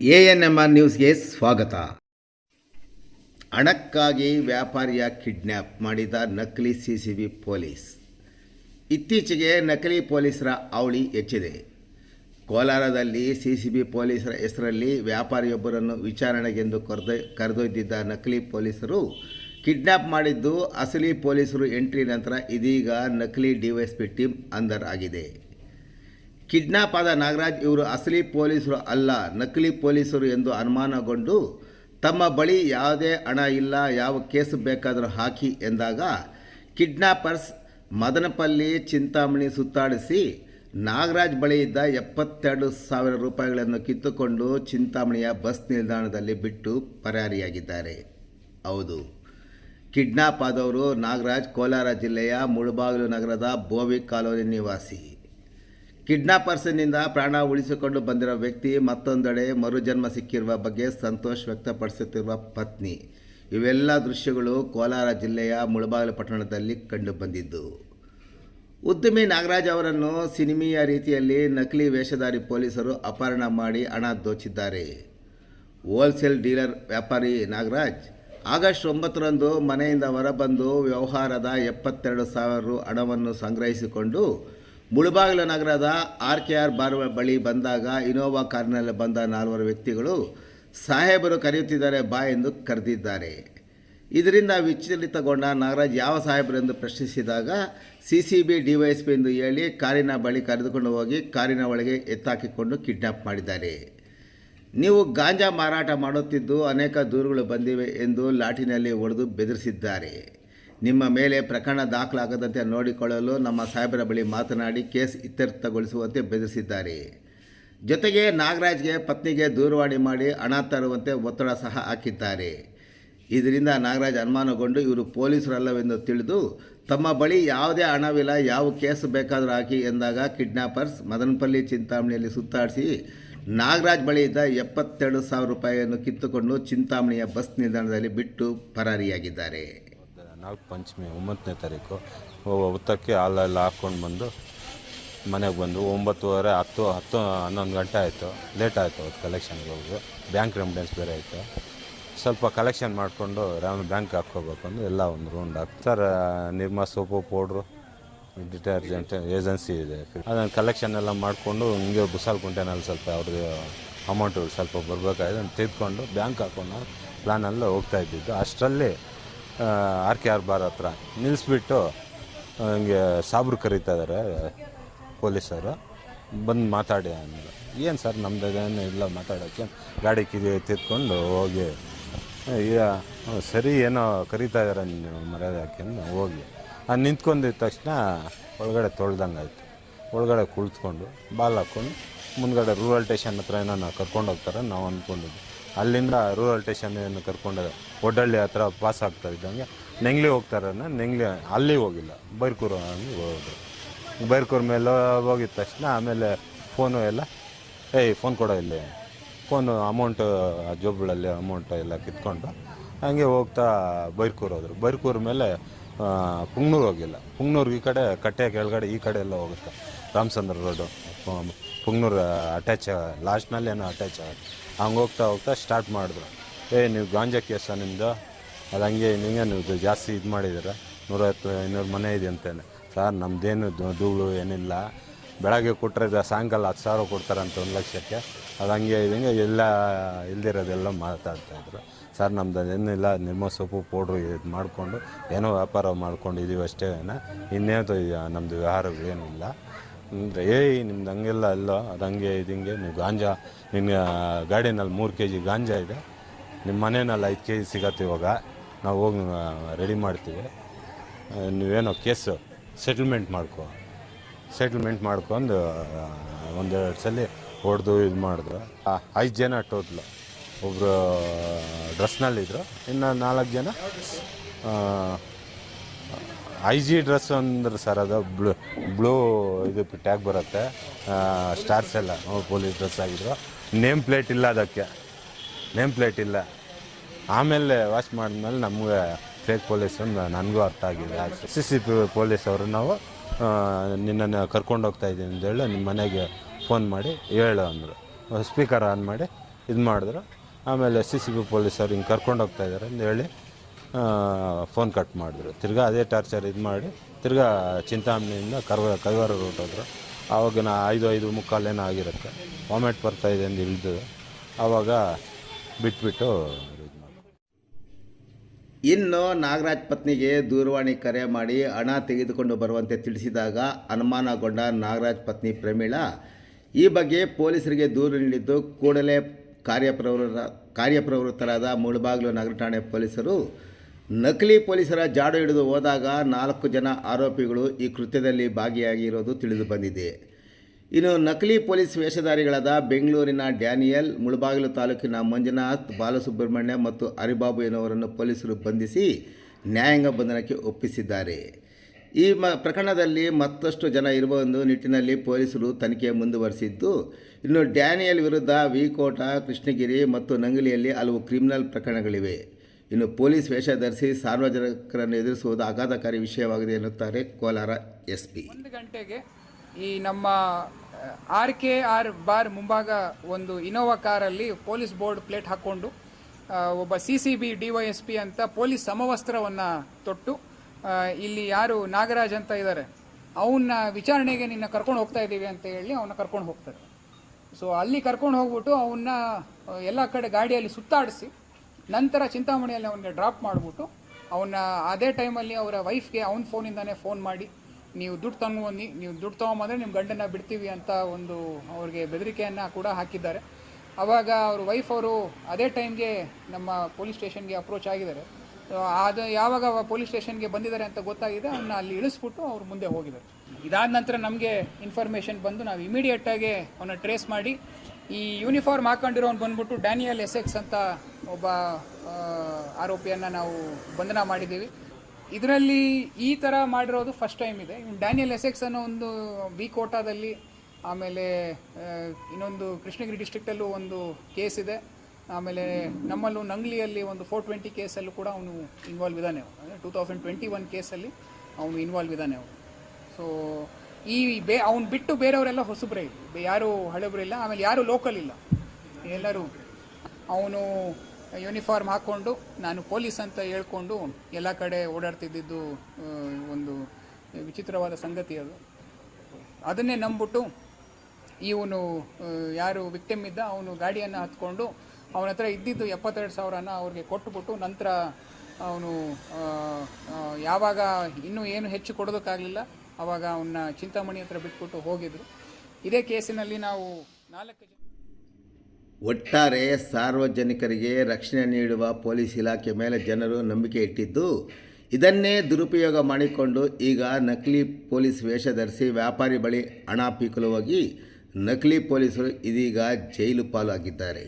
A N M R ನ್ಯೂಸ್ಗೆ ಸ್ವಾಗತ. ಹಣಕ್ಕಾಗಿ ವ್ಯಾಪಾರಿಯ ಕಿಡ್ನ್ಯಾಪ್ ಮಾಡಿದ ನಕಲಿ ಸಿ ಸಿ ಬಿ ಪೊಲೀಸ್. ಇತ್ತೀಚೆಗೆ ನಕಲಿ ಪೊಲೀಸರ ಅವಳಿ ಹೆಚ್ಚಿದೆ. ಕೋಲಾರದಲ್ಲಿ ಸಿ ಸಿ ಬಿ ಪೊಲೀಸರ ಹೆಸರಲ್ಲಿ ವ್ಯಾಪಾರಿಯೊಬ್ಬರನ್ನು ವಿಚಾರಣೆಗೆಂದು ಕರೆದೊ, ಕರೆದೊಯ್ದಿದ್ದ ನಕಲಿ ಪೊಲೀಸರು ಕಿಡ್ನ್ಯಾಪ್ ಮಾಡಿದ್ದು, ಅಸಲಿ ಪೊಲೀಸರು ಎಂಟ್ರಿ ನಂತರ ಇದೀಗ ನಕಲಿ ಡಿವೈಎಸ್ಪಿ ಟೀಮ್ ಅಂದರ್ ಆಗಿದೆ ಕಿಡ್ನಾಪ್ ಆದ ನಾಗರಾಜ್ ಇವರು ಅಸಲಿ ಪೊಲೀಸರು ಅಲ್ಲ, ನಕಲಿ ಪೊಲೀಸರು ಎಂದು ಅನುಮಾನಗೊಂಡು ತಮ್ಮ ಬಳಿ ಯಾವುದೇ ಹಣ ಇಲ್ಲ, ಯಾವ ಕೇಸು ಬೇಕಾದರೂ ಹಾಕಿ ಎಂದಾಗ ಕಿಡ್ನಾಪರ್ಸ್ ಮದನಪಲ್ಲಿ ಚಿಂತಾಮಣಿ ಸುತ್ತಾಡಿಸಿ ನಾಗರಾಜ್ ಬಳಿ ಇದ್ದ ಎಪ್ಪತ್ತೆರಡು ಸಾವಿರ ರೂಪಾಯಿಗಳನ್ನು ಕಿತ್ತುಕೊಂಡು ಚಿಂತಾಮಣಿಯ ಬಸ್ ನಿಲ್ದಾಣದಲ್ಲಿ ಬಿಟ್ಟು ಪರಾರಿಯಾಗಿದ್ದಾರೆ. ಹೌದು. ಕಿಡ್ನಾಪ್ ಆದವರು ನಾಗರಾಜ್ ಕೋಲಾರ ಜಿಲ್ಲೆಯ ಮುಳಬಾಗಿಲು ನಗರದ ಬೋವಿ ಕಾಲೋನಿ ನಿವಾಸಿ. ಕಿಡ್ನಾಪರ್ಸ್ನಿಂದ ಪ್ರಾಣ ಉಳಿಸಿಕೊಂಡು ಬಂದಿರೋ ವ್ಯಕ್ತಿ ಮತ್ತೊಂದೆಡೆ ಮರುಜನ್ಮ ಸಿಕ್ಕಿರುವ ಬಗ್ಗೆ ಸಂತೋಷ ವ್ಯಕ್ತಪಡಿಸುತ್ತಿರುವ ಪತ್ನಿ. ಇವೆಲ್ಲ ದೃಶ್ಯಗಳು ಕೋಲಾರ ಜಿಲ್ಲೆಯ ಮುಳಬಾಗಿಲು ಪಟ್ಟಣದಲ್ಲಿ ಕಂಡುಬಂದಿದ್ದು ಉದ್ಯಮಿ ನಾಗರಾಜ್ ಅವರನ್ನು ಸಿನಿಮೀಯ ರೀತಿಯಲ್ಲಿ ನಕಲಿ ವೇಷಧಾರಿ ಪೊಲೀಸರು ಅಪಹರಣ ಮಾಡಿ ಹಣ ದೋಚಿದ್ದಾರೆ. ಹೋಲ್ಸೇಲ್ ಡೀಲರ್ ವ್ಯಾಪಾರಿ ನಾಗರಾಜ್, ಆಗಸ್ಟ್ ಒಂಬತ್ತರಂದು ಮನೆಯಿಂದ ಹೊರಬಂದು ವ್ಯವಹಾರದ ಎಪ್ಪತ್ತೆರಡು ಸಾವಿರ ಹಣವನ್ನು ಸಂಗ್ರಹಿಸಿಕೊಂಡು ಮುಳಬಾಗಿಲು ನಗರದ ಆರ್ ಕೆ ಆರ್ ಬಾರ್ ಬಳಿ ಬಂದಾಗ ಇನೋವಾ ಕಾರಿನಲ್ಲಿ ಬಂದ ನಾಲ್ವರು ವ್ಯಕ್ತಿಗಳು ಸಾಹೇಬರು ಕರೆಯುತ್ತಿದ್ದಾರೆ ಬಾ ಎಂದು ಕರೆದಿದ್ದಾರೆ. ಇದರಿಂದ ವಿಚಲಿತಗೊಂಡ ನಾಗರಾಜ್ ಯಾವ ಸಾಹೇಬರೆಂದು ಪ್ರಶ್ನಿಸಿದಾಗ ಸಿ ಸಿ ಬಿ ಡಿವೈಎಸ್ಪಿ ಎಂದು ಹೇಳಿ ಕಾರಿನ ಬಳಿ ಕರೆದುಕೊಂಡು ಹೋಗಿ ಕಾರಿನ ಒಳಗೆ ಎತ್ತಾಕಿಕೊಂಡು ಕಿಡ್ನಾಪ್ ಮಾಡಿದ್ದಾರೆ. ನೀವು ಗಾಂಜಾ ಮಾರಾಟ ಮಾಡುತ್ತಿದ್ದು ಅನೇಕ ದೂರುಗಳು ಬಂದಿವೆ ಎಂದು ಲಾಠಿನಲ್ಲಿ ಹೊಡೆದು ಬೆದರಿಸಿದ್ದಾರೆ. ನಿಮ್ಮ ಮೇಲೆ ಪ್ರಕರಣ ದಾಖಲಾಗದಂತೆ ನೋಡಿಕೊಳ್ಳಲು ನಮ್ಮ ಸಾಹೇಬರ ಬಳಿ ಮಾತನಾಡಿ ಕೇಸ್ ಇತ್ಯರ್ಥಗೊಳಿಸುವಂತೆ ಬೆದರಿಸಿದ್ದಾರೆ. ಜೊತೆಗೆ ನಾಗರಾಜ್ಗೆ ಪತ್ನಿಗೆ ದೂರವಾಣಿ ಮಾಡಿ ಹಣ ತರುವಂತೆ ಒತ್ತಡ ಸಹ ಹಾಕಿದ್ದಾರೆ. ಇದರಿಂದ ನಾಗರಾಜ್ ಅನುಮಾನಗೊಂಡು ಇವರು ಪೊಲೀಸರಲ್ಲವೆಂದು ತಿಳಿದು, ತಮ್ಮ ಬಳಿ ಯಾವುದೇ ಹಣವಿಲ್ಲ, ಯಾವ ಕೇಸ್ ಬೇಕಾದರೂ ಹಾಕಿ ಎಂದಾಗ ಕಿಡ್ನಾಪರ್ಸ್ ಮದನಪಲ್ಲಿ ಚಿಂತಾಮಣಿಯಲ್ಲಿ ಸುತ್ತಾಡಿಸಿ, ನಾಗರಾಜ್ ಬಳಿ ಇದ್ದ ಎಪ್ಪತ್ತೆರಡು ಸಾವಿರ ರೂಪಾಯಿಯನ್ನು ಕಿತ್ತುಕೊಂಡು ಚಿಂತಾಮಣಿಯ ಬಸ್ ನಿಲ್ದಾಣದಲ್ಲಿ ಬಿಟ್ಟು ಪರಾರಿಯಾಗಿದ್ದಾರೆ. ನಾಲ್ಕು ಪಂಚಮಿ, ಒಂಬತ್ತನೇ ತಾರೀಕು. ಹೊತ್ತಕ್ಕೆ ಹಾಲೆಲ್ಲ ಹಾಕ್ಕೊಂಡು ಬಂದು ಮನೆಗೆ ಬಂದು ಒಂಬತ್ತುವರೆ, ಹತ್ತು ಹತ್ತು, ಹನ್ನೊಂದು ಗಂಟೆ ಆಯಿತು. ಲೇಟ್ ಆಯಿತು ಅವತ್ತು ಕಲೆಕ್ಷನ್ಗೆ ಹೋಗಿ. ಬ್ಯಾಂಕ್ ರೆಮಿಡೆನ್ಸ್ ಬೇರೆ ಆಯಿತು ಸ್ವಲ್ಪ ಕಲೆಕ್ಷನ್ ಮಾಡಿಕೊಂಡು ರಾಮ್ ಬ್ಯಾಂಕ್ ಹಾಕ್ಕೋಬೇಕು ಅಂದ್ರೆ ಎಲ್ಲ ಒಂದು ರೌಂಡ್ ಹಾಕ್ತಾರೆ sir Nirma soap powder detergent agency ಇದೆ. ಅದನ್ನು ಕಲೆಕ್ಷನ್ ಎಲ್ಲ ಮಾಡಿಕೊಂಡು ಹಿಂಗೆ ಬುಸಾಲ್ ಕುಂಟೆನಲ್ಲಿ ಸ್ವಲ್ಪ ಅವ್ರಿಗೆ ಅಮೌಂಟು ಸ್ವಲ್ಪ ಬರಬೇಕಾಗಿದೆ ಅದನ್ನು ತೆಗೆದುಕೊಂಡು ಬ್ಯಾಂಕ್ ಹಾಕೊಂಡು ಪ್ಲಾನಲ್ಲಿ ಹೋಗ್ತಾ ಇದ್ದಿದ್ದು. ಅಷ್ಟರಲ್ಲಿ ಆರ್ ಕೆ ಆರ್ ಬಾರ್ ಹತ್ರ ನಿಲ್ಲಿಸ್ಬಿಟ್ಟು ಹಿಂಗೆ ಸಾಬ್ರು ಕರೀತಾ ಇದ್ದಾರೆ ಪೊಲೀಸರು. ಬಂದು ಮಾತಾಡಿ ಅಂದರು ಏನು ಸರ್ ನಮ್ದು ಏನು ಇಲ್ಲ ಮಾತಾಡೋಕ್ಕೆ ಗಾಡಿ ಕಿದಿ ತಿದ್ಕೊಂಡು ಹೋಗಿ. ಈಗ ಸರಿ ಏನೋ ಕರೀತಾ ಇದ್ದಾರೆ ನೀವು ಮರ್ಯಾದೆ ಹಾಕ್ಯಂದು ಹೋಗಿ. ಅದು ನಿಂತ್ಕೊಂಡಿದ್ದ ತಕ್ಷಣ ಒಳಗಡೆ ತೊಳ್ದಂಗೆ ಆಯಿತು. ಒಳಗಡೆ ಕುಳಿತ್ಕೊಂಡು, ಬಾಲ್ ಹಾಕ್ಕೊಂಡು, ಮುಂದ್ಗಡೆ ರೂರಲ್ ಸ್ಟೇಷನ್ ಹತ್ರ ಏನೋ ಕರ್ಕೊಂಡು ಹೋಗ್ತಾರೆ ನಾವು ಅಂದ್ಕೊಂಡಿದ್ವಿ ಅಲ್ಲಿಂದ ರೂರಲ್ ಸ್ಟೇಷನ್ ಏನು ಕರ್ಕೊಂಡು ಒಡ್ಡಳ್ಳಿ ಹತ್ರ ಪಾಸ್ ಆಗ್ತಾ ಇದ್ದಂಗೆ ನೆಂಗ್ಲಿ ಹೋಗ್ತಾರೆ ನೆಂಗ್ಲಿ ಅಲ್ಲಿ ಹೋಗಿಲ್ಲ ಬೈರ್ಕೂರು ಹಂಗೆ ಹೋಗೋದು ಬೈರ್ಕೂರ್ ಮೇಲೆ ಹೋಗಿದ ತಕ್ಷಣ ಆಮೇಲೆ ಫೋನು ಎಲ್ಲ, ಏಯ್ ಫೋನ್ ಕೊಡೋ ಇಲ್ಲಿ. ಫೋನು ಅಮೌಂಟು ಜೋಬ್ಗಳಲ್ಲಿ ಅಮೌಂಟ್ ಎಲ್ಲ ಕಿತ್ಕೊಂಡು ಹಂಗೆ ಹೋಗ್ತಾ ಬೈರ್ಕೂರು ಹೋದರು. ಬೈರ್ಕೂರ್ ಮೇಲೆ ಪುಂಗ್ನೂರು ಹೋಗಿಲ್ಲ. ಪುಂಗ್ನೂರು ಈ ಕಡೆ ಕಟ್ಟೆ ಕೆಳಗಡೆ ಈ ಕಡೆ ಎಲ್ಲ ಹೋಗುತ್ತೆ. ರಾಮಚಂದ್ರ ರೋಡು ಪುಂಗ್ನೂರು ಅಟ್ಯಾಚ್ ಲಾಸ್ಟ್ನಲ್ಲಿ ಏನೋ ಅಟ್ಯಾಚ್ ಆಗುತ್ತೆ ಹಂಗೆ ಹೋಗ್ತಾ ಹೋಗ್ತಾ ಸ್ಟಾರ್ಟ್ ಮಾಡಿದ್ರು. ಏ, ನೀವು ಗಾಂಜಾ ಕೇಸ ನಿಮ್ಮದು ಅದು ಹಂಗೆ, ಹಿಂಗೆ ನೀವು ಜಾಸ್ತಿ ಇದು ಮಾಡಿದ್ದೀರ? ನೂರೈವತ್ತು ಇನ್ನೂರು ಮನೆ ಇದೆ ಅಂತೇನೆ. ಸರ್ ನಮ್ಮದೇನು ಧೂಳು ಏನಿಲ್ಲ. ಬೆಳಗ್ಗೆ ಕೊಟ್ಟರೆ ಸಾಯಂಕಾಲ ಹತ್ತು ಸಾವಿರ ಕೊಡ್ತಾರಂತ ಒಂದು ಲಕ್ಷಕ್ಕೆ. ಅದು ಹಂಗೆ ಇದಂಗೆ ಎಲ್ಲ ಇಲ್ದಿರೋದೆಲ್ಲ ಮಾತಾಡ್ತಾಯಿದ್ರು ಸರ್, ನಮ್ದು ಏನಿಲ್ಲ ನಿಮ್ಮ ಸೊಪ್ಪು ಪೌಡ್ರು ಇದು ಮಾಡಿಕೊಂಡು ಏನೋ ವ್ಯಾಪಾರ ಮಾಡ್ಕೊಂಡಿದ್ದೀವಿ ಅಷ್ಟೇ ಇನ್ನೇನು ನಮ್ಮದು ವ್ಯವಹಾರಗಳೇನಿಲ್ಲ. ಏಯ್ ನಿಮ್ದು ಹಂಗೆಲ್ಲ ಅಲ್ಲ. ಅದು ಹಂಗೆ, ಇದು ಹಿಂಗೆ. ನೀವು ಗಾಂಜಾ ನಿಮ್ಮ ಗಾಡಿನಲ್ಲಿ ಮೂರು ಕೆ ಜಿ ಗಾಂಜಾ ಇದೆ. ನಿಮ್ಮ ಮನೆಯಲ್ಲಿ ಐದು ಕೆ ಜಿ ಸಿಗತ್ತೆ ಇವಾಗ. ನಾವು ಹೋಗಿ ರೆಡಿ ಮಾಡ್ತೀವಿ. ನೀವೇನೋ ಕೇಸು ಸೆಟಲ್ಮೆಂಟ್ ಮಾಡ್ಕೊ. ಸೆಟಲ್ಮೆಂಟ್ ಮಾಡ್ಕೊಂಡು ಒಂದೆರಡು ಸಲ ಹೊಡೆದು ಇದು ಮಾಡಿದ್ರು. ಐದು ಜನ ಟೋಟ್ಲು. ಒಬ್ಬರು ಡ್ರೆಸ್ನಲ್ಲಿದ್ದರು ಇನ್ನು ನಾಲ್ಕು ಜನ ಐ ಜಿ ಡ್ರೆಸ್ ಅಂದ್ರೆ ಸರ್ ಅದು ಬ್ಲೂ ಬ್ಲೂ ಇದು ಟ್ಯಾಗ್ ಬರುತ್ತೆ. ಸ್ಟಾರ್ಸ್ ಎಲ್ಲ ಪೊಲೀಸ್ ಡ್ರೆಸ್ ಆಗಿದ್ರು. ನೇಮ್ ಪ್ಲೇಟ್ ಇಲ್ಲ ಅದಕ್ಕೆ. ನೇಮ್ ಪ್ಲೇಟ್ ಇಲ್ಲ. ಆಮೇಲೆ ವಾಶ್ ಮಾಡಿದ್ಮೇಲೆ ನಮಗೆ ಫೇಕ್ ಪೊಲೀಸ್ ಅಂದ್ರೆ ನನಗೂ ಅರ್ಥ ಆಗಿದೆ ಸಿ ಸಿ ಪಿ ಪೊಲೀಸ್ ಅವರು ನಾವು ನಿನ್ನನ್ನು ಕರ್ಕೊಂಡು ಹೋಗ್ತಾ ಇದ್ದೀನಿ ಅಂತ ಹೇಳಿ ನಿಮ್ಮ ಮನೆಗೆ ಫೋನ್ ಮಾಡಿ ಹೇಳು ಅಂದರು. ಸ್ಪೀಕರ್ ಆನ್ ಮಾಡಿ ಇದು ಮಾಡಿದ್ರು. ಆಮೇಲೆ ಸಿ ಸಿ ಬಿ ಪೊಲೀಸರು ಹಿಂಗೆ ಕರ್ಕೊಂಡು ಹೋಗ್ತಾ ಇದ್ದಾರೆ ಅಂತ ಹೇಳಿ ಫೋನ್ ಕಟ್ ಮಾಡಿದ್ರು. ತಿರ್ಗಾ ಅದೇ ಟಾರ್ಚರ್ ಇದು ಮಾಡಿ ತಿರ್ಗಾ ಚಿಂತಾಮಣಿಯಿಂದ ಕರ್ವ, ಕೈವಾರ ಆವಾಗ ನಾ ಐದು ಐದು ಮುಕ್ಕಾಲೇನೋ ಆಗಿರುತ್ತೆ. ವಾಮಿಟ್ ಬರ್ತಾ ಇದೆ ಅಂತ ಇಳಿದು ಆವಾಗ ಬಿಟ್ಬಿಟ್ಟು ಇನ್ನು ನಾಗರಾಜ್ ಪತ್ನಿಗೆ ದೂರವಾಣಿ ಕರೆ ಮಾಡಿ ಹಣ ತೆಗೆದುಕೊಂಡು ಬರುವಂತೆ ತಿಳಿಸಿದಾಗ ಅನುಮಾನಗೊಂಡ ನಾಗರಾಜ್ ಪತ್ನಿ ಪ್ರಮೀಳಾ, ಈ ಬಗ್ಗೆ ಪೊಲೀಸರಿಗೆ ದೂರು ನೀಡಿದ್ದು ಕೂಡಲೇ ಕಾರ್ಯಪ್ರವೃತ್ತ, ಕಾರ್ಯಪ್ರವೃತ್ತರಾದ ಮುಳಬಾಗಿಲು ನಗರ ಠಾಣೆ ಪೊಲೀಸರು. ನಕಲಿ ಪೊಲೀಸರ ಜಾಡು ಹಿಡಿದು ಹೋದಾಗ ನಾಲ್ಕು ಜನ ಆರೋಪಿಗಳು ಈ ಕೃತ್ಯದಲ್ಲಿ ಭಾಗಿಯಾಗಿರೋದು ತಿಳಿದು ಬಂದಿದೆ. ಇನ್ನು ನಕಲಿ ಪೊಲೀಸ್ ವೇಷಧಾರಿಗಳಾದ ಬೆಂಗಳೂರಿನ ಡ್ಯಾನಿಯಲ್, ಮುಳಬಾಗಿಲು ತಾಲೂಕಿನ ಮಂಜುನಾಥ್, ಬಾಲಸುಬ್ರಹ್ಮಣ್ಯ ಮತ್ತು ಹರಿಬಾಬು ಎನ್ನುವರನ್ನು ಪೊಲೀಸರು ಬಂಧಿಸಿ ನ್ಯಾಯಾಂಗ ಬಂಧನಕ್ಕೆ ಒಪ್ಪಿಸಿದ್ದಾರೆ. ಈ ಮ ಪ್ರಕರಣದಲ್ಲಿ ಮತ್ತಷ್ಟು ಜನ ಇರುವ ಒಂದು ನಿಟ್ಟಿನಲ್ಲಿ ಪೊಲೀಸರು ತನಿಖೆ ಮುಂದುವರಿಸಿದ್ದು, ಇನ್ನು ಡ್ಯಾನಿಯಲ್ ವಿರುದ್ಧ ವಿಕೋಟ ಕೃಷ್ಣಗಿರಿ ಮತ್ತು ನಂಗಲಿಯಲ್ಲಿ ಹಲವು ಕ್ರಿಮಿನಲ್ ಪ್ರಕರಣಗಳಿವೆ. ಇನ್ನು ಪೊಲೀಸ್ ವೇಷ ಧರಿಸಿ ಸಾರ್ವಜನಿಕರನ್ನು ಎದುರಿಸುವುದು ಆಘಾತಕಾರಿ ವಿಷಯವಾಗಿದೆ ಎನ್ನುತ್ತಾರೆ ಕೋಲಾರ ಎಸ್ ಪಿ ಒಂದು ಗಂಟೆಗೆ ಈ ನಮ್ಮ ಆರ್ ಕೆ ಆರ್ ಬಾರ್ ಮುಂಭಾಗ ಒಂದು ಇನೋವಾ ಕಾರಲ್ಲಿ ಪೊಲೀಸ್ ಬೋರ್ಡ್ ಪ್ಲೇಟ್ ಹಾಕ್ಕೊಂಡು ಒಬ್ಬ C C B, D Y S P ಅಂತ ಪೊಲೀಸ್ ಸಮವಸ್ತ್ರವನ್ನು ತೊಟ್ಟು ಇಲ್ಲಿ ಯಾರು ನಾಗರಾಜ್ ಅಂತ ಇದ್ದಾರೆ ಅವನ್ನ ವಿಚಾರಣೆಗೆ ನಿನ್ನ ಕರ್ಕೊಂಡು ಹೋಗ್ತಾ ಇದ್ದೀವಿ ಅಂತ ಹೇಳಿ ಅವನ್ನ ಕರ್ಕೊಂಡು ಹೋಗ್ತಾರೆ. ಸೊ ಅಲ್ಲಿ ಕರ್ಕೊಂಡು ಹೋಗ್ಬಿಟ್ಟು ಅವನ್ನ ಎಲ್ಲ ಕಡೆ ಗಾಡಿಯಲ್ಲಿ ಸುತ್ತಾಡಿಸಿ ನಂತರ ಚಿಂತಾಮಣಿಯಲ್ಲಿ ಅವನಿಗೆ ಡ್ರಾಪ್ ಮಾಡಿಬಿಟ್ಟು ಅವನ ಅದೇ ಟೈಮಲ್ಲಿ ಅವರ ವೈಫ್ಗೆ ಅವನ ಫೋನಿಂದಾನೇ ಫೋನ್ ಮಾಡಿ, ನೀವು ದುಡ್ಡು ತಗೊಂಬನ್ನಿ ನೀವು ದುಡ್ಡು ತೊಗೊಂಬಂದರೆ ನಿಮ್ಮ ಗಂಡನ್ನ ಬಿಡ್ತೀವಿ ಅಂತ ಒಂದು ಅವ್ರಿಗೆ ಬೆದರಿಕೆಯನ್ನು ಕೂಡ ಹಾಕಿದ್ದಾರೆ. ಅವಾಗ ಅವ್ರ ವೈಫ್ ಅವರು ಅದೇ ಟೈಮ್ಗೆ ನಮ್ಮ ಪೊಲೀಸ್ ಸ್ಟೇಷನ್ಗೆ ಅಪ್ರೋಚ್ ಆಗಿದ್ದಾರೆ. ಅದು ಯಾವಾಗ ಪೊಲೀಸ್ ಸ್ಟೇಷನ್ಗೆ ಬಂದಿದ್ದಾರೆ ಅಂತ ಗೊತ್ತಾಗಿದೆ ಅವನ್ನ ಅಲ್ಲಿ ಇಳಿಸ್ಬಿಟ್ಟು ಅವ್ರು ಮುಂದೆ ಹೋಗಿದ್ದಾರೆ. ಇದಾದ ನಂತರ ನಮಗೆ ಇನ್ಫಾರ್ಮೇಷನ್ ಬಂದು ನಾವು ಇಮಿಡಿಯೇಟಾಗಿ ಅವನ್ನ ಟ್ರೇಸ್ ಮಾಡಿ, ಈ ಯೂನಿಫಾರ್ಮ್ ಹಾಕೊಂಡಿರೋನು ಬಂದ್ಬಿಟ್ಟು ಡ್ಯಾನಿಯಲ್ ಎಸ್ ಎಕ್ಸ್ ಅಂತ ಒಬ್ಬ ಆರೋಪಿಯನ್ನು ನಾವು ಬಂಧನ ಮಾಡಿದ್ದೀವಿ. ಇದರಲ್ಲಿ ಈ ಥರ ಮಾಡಿರೋದು ಫಸ್ಟ್ ಟೈಮ್ ಇದೆ. ಡ್ಯಾನಿಯಲ್ ಎಸೆಕ್ಸ್ ಅನ್ನೋ ಒಂದು ಬಿ ಕೋಟಾದಲ್ಲಿ, ಆಮೇಲೆ ಇನ್ನೊಂದು ಕೃಷ್ಣಗಿರಿ ಡಿಸ್ಟ್ರಿಕ್ಟಲ್ಲೂ ಒಂದು ಕೇಸ್ ಇದೆ. ಆಮೇಲೆ ನಮ್ಮಲ್ಲೂ ನಂಗ್ಲಿಯಲ್ಲಿ ಒಂದು ಫೋರ್ ಟ್ವೆಂಟಿ ಕೇಸಲ್ಲೂ ಕೂಡ ಅವನು ಇನ್ವಾಲ್ವ್ ಇದ್ದಾನೆ ಟೂ ತೌಸಂಡ್ ಟ್ವೆಂಟಿ ಒನ್ ಕೇಸಲ್ಲಿ ಅವನು ಇನ್ವಾಲ್ವ್ ಇದ್ದಾನೆ ಅವನು. ಸೊ ಈ ಬೇ, ಅವ್ನು ಬಿಟ್ಟು ಬೇರೆಯವರೆಲ್ಲ ಹೊಸಬ್ರೇ ಯಾರು ಹಳೆಬ್ರಿಲ್ಲ, ಆಮೇಲೆ ಯಾರು ಲೋಕಲ್ ಇಲ್ಲ. ಎಲ್ಲರೂ ಅವನು ಯೂನಿಫಾರ್ಮ್ ಹಾಕ್ಕೊಂಡು ನಾನು ಪೊಲೀಸ್ ಅಂತ ಹೇಳ್ಕೊಂಡು ಎಲ್ಲ ಕಡೆ ಓಡಾಡ್ತಿದ್ದಿದ್ದು ಒಂದು ವಿಚಿತ್ರವಾದ ಸಂಗತಿ ಅದು. ಅದನ್ನೇ ನಂಬಿಟ್ಟು ಇವನು ಯಾರು ವಿಕ್ಟಿಮ್ ಇದ್ದ ಅವನು ಗಾಡಿಯನ್ನು ಹತ್ಕೊಂಡು ಅವನ ಹತ್ರ ಇದ್ದಿದ್ದು ಎಪ್ಪತ್ತೆರಡು ಸಾವಿರನ ಅವ್ರಿಗೆ ಕೊಟ್ಟುಬಿಟ್ಟು ನಂತರ ಅವನು ಯಾವಾಗ ಇನ್ನೂ ಏನು ಹೆಚ್ಚು ಕೊಡೋದಕ್ಕಾಗಲಿಲ್ಲ ಆವಾಗ ಅವನ್ನ ಚಿಂತಾಮಣಿ ಹತ್ರ ಬಿಟ್ಬಿಟ್ಟು ಹೋಗಿದ್ರು. ಇದೇ ಕೇಸಿನಲ್ಲಿ ನಾವು ನಾಲ್ಕು ಒಟ್ಟಾರೆ ಸಾರ್ವಜನಿಕರಿಗೆ ರಕ್ಷಣೆ ನೀಡುವ ಪೊಲೀಸ್ ಇಲಾಖೆ ಮೇಲೆ ಜನರು ನಂಬಿಕೆ ಇಟ್ಟಿದ್ದು, ಇದನ್ನೇ ದುರುಪಯೋಗ ಮಾಡಿಕೊಂಡು ಈಗ ನಕಲಿ ಪೊಲೀಸ್ ವೇಷ ಧರಿಸಿ ವ್ಯಾಪಾರಿ ಬಳಿ ಹಣ ಪೀಕಲು ಹೋಗಿ ನಕಲಿ ಪೊಲೀಸರು ಇದೀಗ ಜೈಲು ಪಾಲಾಗಿದ್ದಾರೆ.